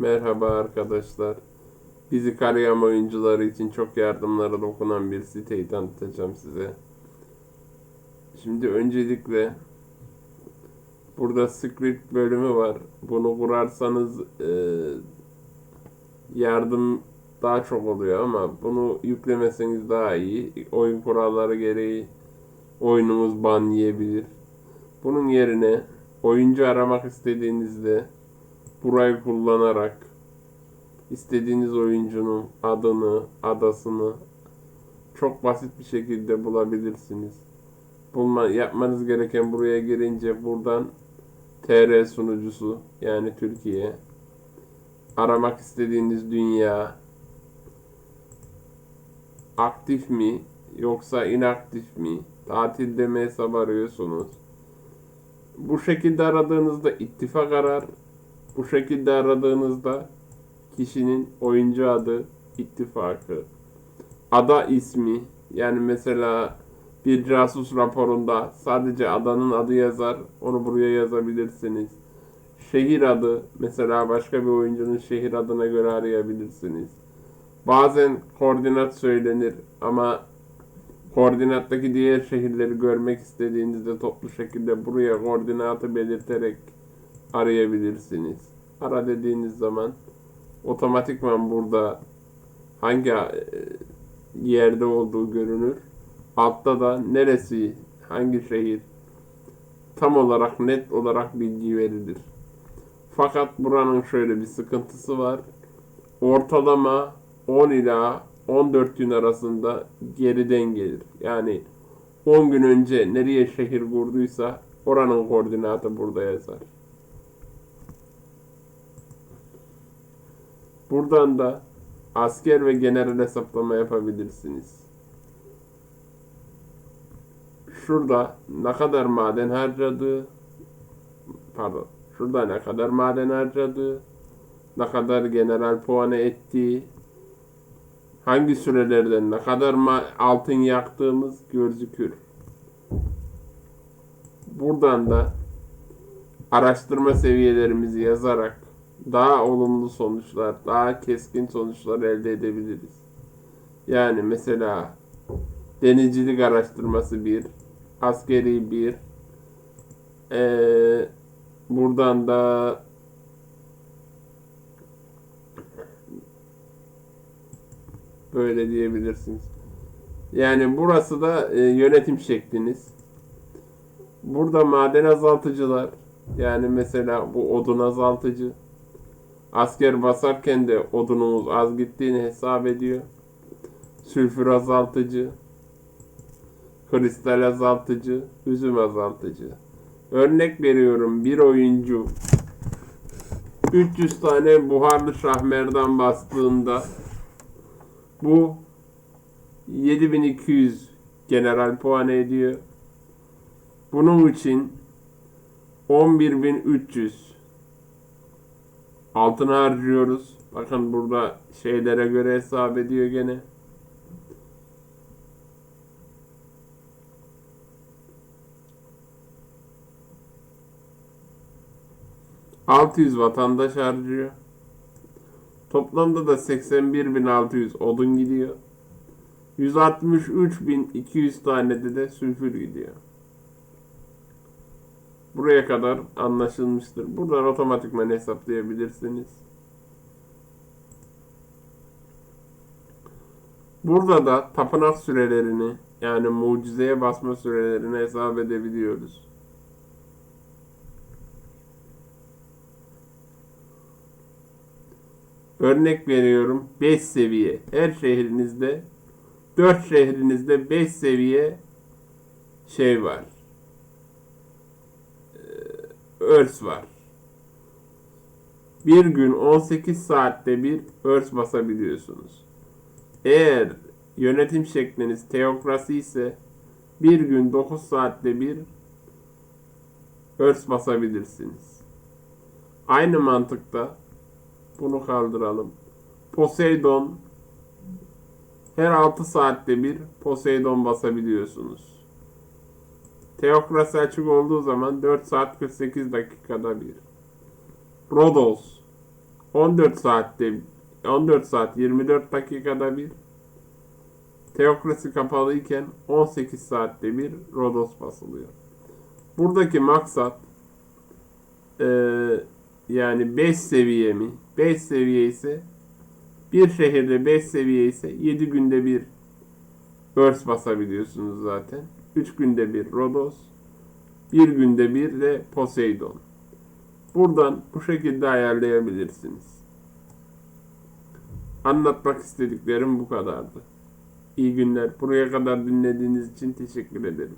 Merhaba arkadaşlar. Bizi karayan oyuncuları için çok yardımlara dokunan bir siteyi tanıtacağım size. Şimdi öncelikle burada script bölümü var. Bunu kurarsanız e, yardım daha çok oluyor ama bunu yüklemeseniz daha iyi. Oyun kuralları gereği oyunumuz ban yiyebilir. Bunun yerine oyuncu aramak istediğinizde burayı kullanarak istediğiniz oyuncunun adını, adasını çok basit bir şekilde bulabilirsiniz. Bulma, yapmanız gereken buraya girince buradan TR sunucusu yani Türkiye aramak istediğiniz dünya aktif mi yoksa inaktif mi tatilde mi hesap arıyorsunuz bu şekilde aradığınızda ittifak arar bu şekilde aradığınızda kişinin oyuncu adı ittifakı ada ismi yani mesela bir casus raporunda sadece adanın adı yazar onu buraya yazabilirsiniz. Şehir adı mesela başka bir oyuncunun şehir adına göre arayabilirsiniz. Bazen koordinat söylenir ama koordinattaki diğer şehirleri görmek istediğinizde toplu şekilde buraya koordinatı belirterek arayabilirsiniz. Ara dediğiniz zaman otomatikman burada hangi e, yerde olduğu görünür. Altta da neresi, hangi şehir tam olarak net olarak bilgi verilir. Fakat buranın şöyle bir sıkıntısı var. Ortalama 10 ila 14 gün arasında geriden gelir. Yani 10 gün önce nereye şehir kurduysa oranın koordinatı burada yazar. Buradan da asker ve general hesaplama yapabilirsiniz. Şurada ne kadar maden harcadığı pardon şurada ne kadar maden harcadığı ne kadar general puanı ettiği hangi sürelerden ne kadar altın yaktığımız gözükür. Buradan da araştırma seviyelerimizi yazarak daha olumlu sonuçlar, daha keskin sonuçlar elde edebiliriz. Yani mesela denizcilik araştırması bir, askeri bir, ee, buradan da böyle diyebilirsiniz. Yani burası da e, yönetim şekliniz. Burada maden azaltıcılar, yani mesela bu odun azaltıcı, Asker basarken de odunumuz az gittiğini hesap ediyor. Sülfür azaltıcı, kristal azaltıcı, üzüm azaltıcı. Örnek veriyorum bir oyuncu 300 tane buharlı şahmerdan bastığında bu 7200 general puan ediyor. Bunun için 11300 Altını harcıyoruz. Bakın burada şeylere göre hesap ediyor gene. ...600 vatandaş harcıyor. Toplamda da 81.600 odun gidiyor. 163.200 tane de, de sülfür gidiyor. Buraya kadar anlaşılmıştır. Buradan otomatikman hesaplayabilirsiniz. Burada da tapınak sürelerini yani mucizeye basma sürelerini hesap edebiliyoruz. Örnek veriyorum 5 seviye. Her şehrinizde 4 şehrinizde 5 seviye şey var örs var. Bir gün 18 saatte bir örs basabiliyorsunuz. Eğer yönetim şekliniz teokrasi ise bir gün 9 saatte bir örs basabilirsiniz. Aynı mantıkta bunu kaldıralım. Poseidon her 6 saatte bir Poseidon basabiliyorsunuz. Teokrasi açık olduğu zaman 4 saat 48 dakikada bir. Rodos 14 saatte 14 saat 24 dakikada bir teokrasi kapalı iken 18 saatte bir Rodos basılıyor. Buradaki maksat eee, yani 5 seviye mi? 5 seviye ise bir şehirde 5 seviye ise 7 günde bir Örs basabiliyorsunuz zaten. 3 günde bir Rodos, bir günde bir de Poseidon. Buradan bu şekilde ayarlayabilirsiniz. Anlatmak istediklerim bu kadardı. İyi günler. Buraya kadar dinlediğiniz için teşekkür ederim.